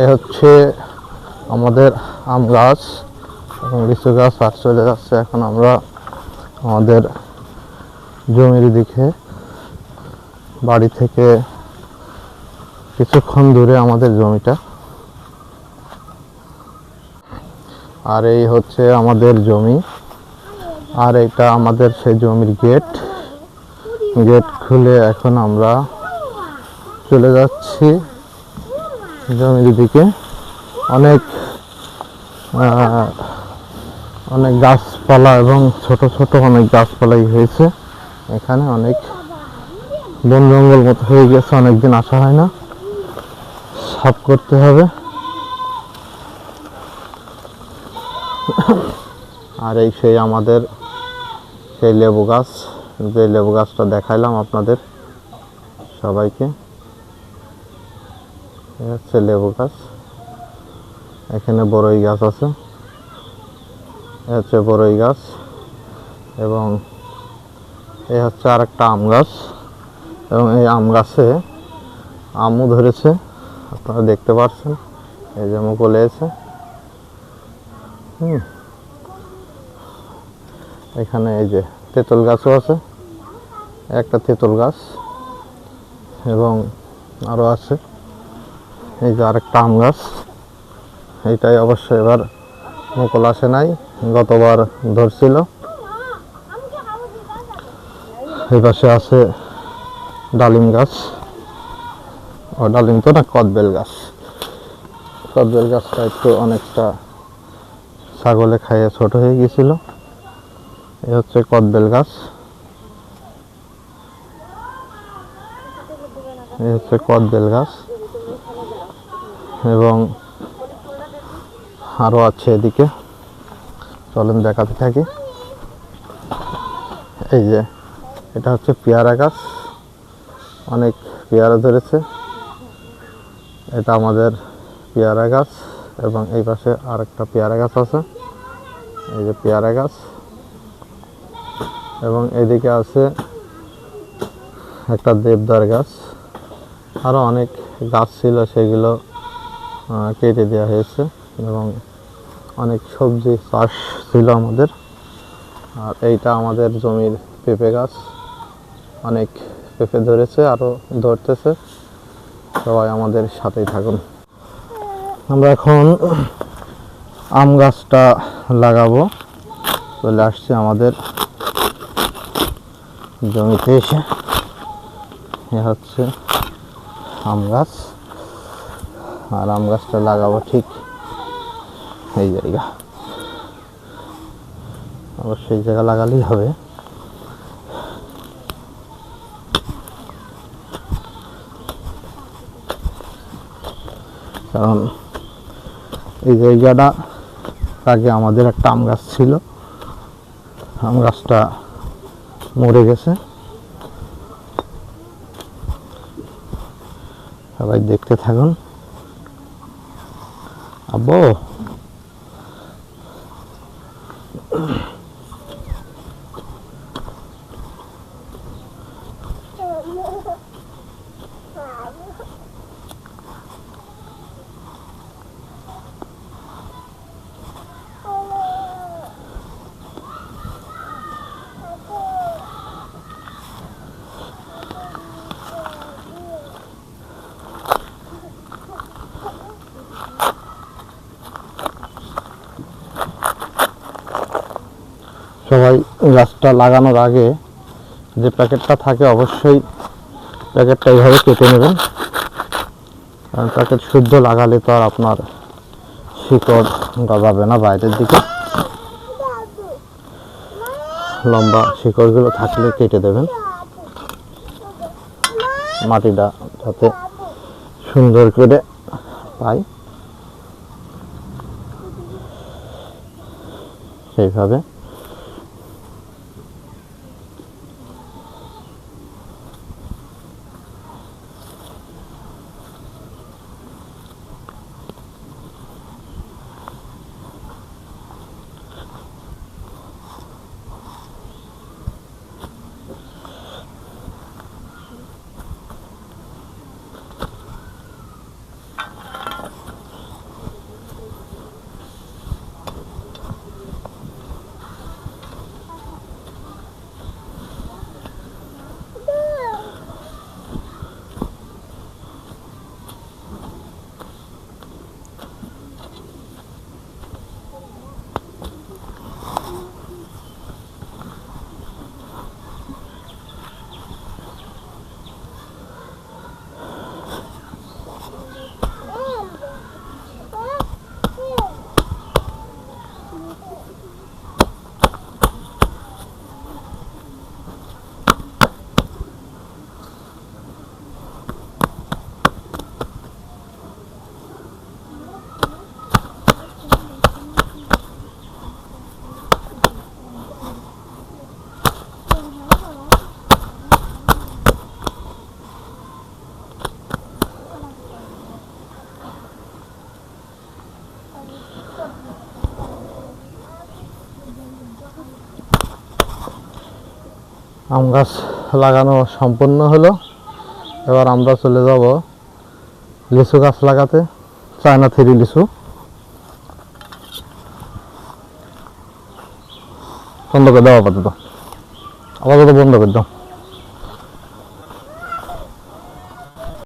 এই হচ্ছে আমাদের আম গাছ এবং লিচু গাছ আর চলে যাচ্ছে এখন আমরা আমাদের জমির দিকে। বাড়ি থেকে কিছুক্ষণ দূরে আমাদের জমিটা। আর এই হচ্ছে আমাদের জমি। আর এটা আমাদের সেই জমির গেট। গেট খুলে এখন আমরা চলে যাচ্ছি। জমির দিকে অনেক অনেক গাছপালা এবং ছোট ছোট অনেক গাছপালাই হয়েছে। এখানে অনেক বন জঙ্গল মতো হয়ে গেছে, অনেকদিন আসা হয় না। সাফ করতে হবে। আর এই সেই আমাদের সেই লেবু গাছ, যে লেবু গাছটা দেখাইলাম আপনাদের সবাইকে। হচ্ছে লেবু গাছ এখানে বড়ই গাছ আছে। এই হচ্ছে বড়ই গাছ এবং এই হচ্ছে আর একটা আম গাছ এবং এই আম গাছে আমও ধরেছে, আপনারা দেখতে পাচ্ছেন। এই যে মুকুল এসে হুম। এখানে এই যে তেঁতুল গাছও আছে, একটা তেঁতুল গাছ এবং আরও আছে। এই যে আরেকটা আম গাছ, এইটাই অবশ্য এবার মুকুল আসে নাই, গতবার ধরছিল। এই পাশে আছে ডালিম গাছ। ও, ডালিম তো না কদবেল গাছ। কদবেল গাছটা একটু অনেকটা ছাগলে খাইয়ে ছোট হয়ে গেছিল এই হচ্ছে কদবেল গাছ। এই হচ্ছে কদবেল গাছ। এবং আরও আছে এদিকে। চলেন দেখাতে থাকি। এই যে, এটা হচ্ছে পেয়ারা গাছ। অনেক পেয়ারা ধরেছে। এটা আমাদের পেয়ারা গাছ এবং এই পাশে আরেকটা পেয়ারা গাছ আছে। এই যে পেয়ারা গাছ। এবং এদিকে আছে একটা দেবদার গাছ। আরও অনেক গাছ ছিল সেগুলো কেটে দেওয়া হয়েছে এবং অনেক সবজি চাষ ছিল আমাদের। আর এইটা আমাদের জমির পেঁপে গাছ। অনেক পেঁপে ধরেছে আরও ধরতেছে। সবাই আমাদের সাথেই থাকুন। আমরা এখন আম গাছটা লাগাবো চলে আসছে আমাদের জমিতে। এসে হচ্ছে আম গাছ। আর আম গাছটা লাগাবো ঠিক এই জায়গা। আবার সেই জায়গা লাগালেই হবে। কারণ এই জায়গাটা আগে আমাদের একটা আম গাছ ছিল। আম গাছটা মরে গেছে। সবাই দেখতে থাকুন। আব্বু সবাই গাছটা লাগানোর আগে যে প্যাকেটটা থাকে অবশ্যই প্যাকেটটা এইভাবে কেটে নেবেন। কারণ প্যাকেট শুদ্ধ লাগালে তো আর আপনার শিকড় গজাবে না বাইরের দিকে। লম্বা শিকড়গুলো থাকলে কেটে দেবেন। মাটিটা যাতে সুন্দর করে পাই সেইভাবে আম গাছ লাগানো সম্পন্ন হলো। এবার আমরা চলে যাব লিচু গাছ লাগাতে, চায়না থ্রি লিচু। বন্ধ করে দাও আপাতত। আপাতত বন্ধ করে দাও।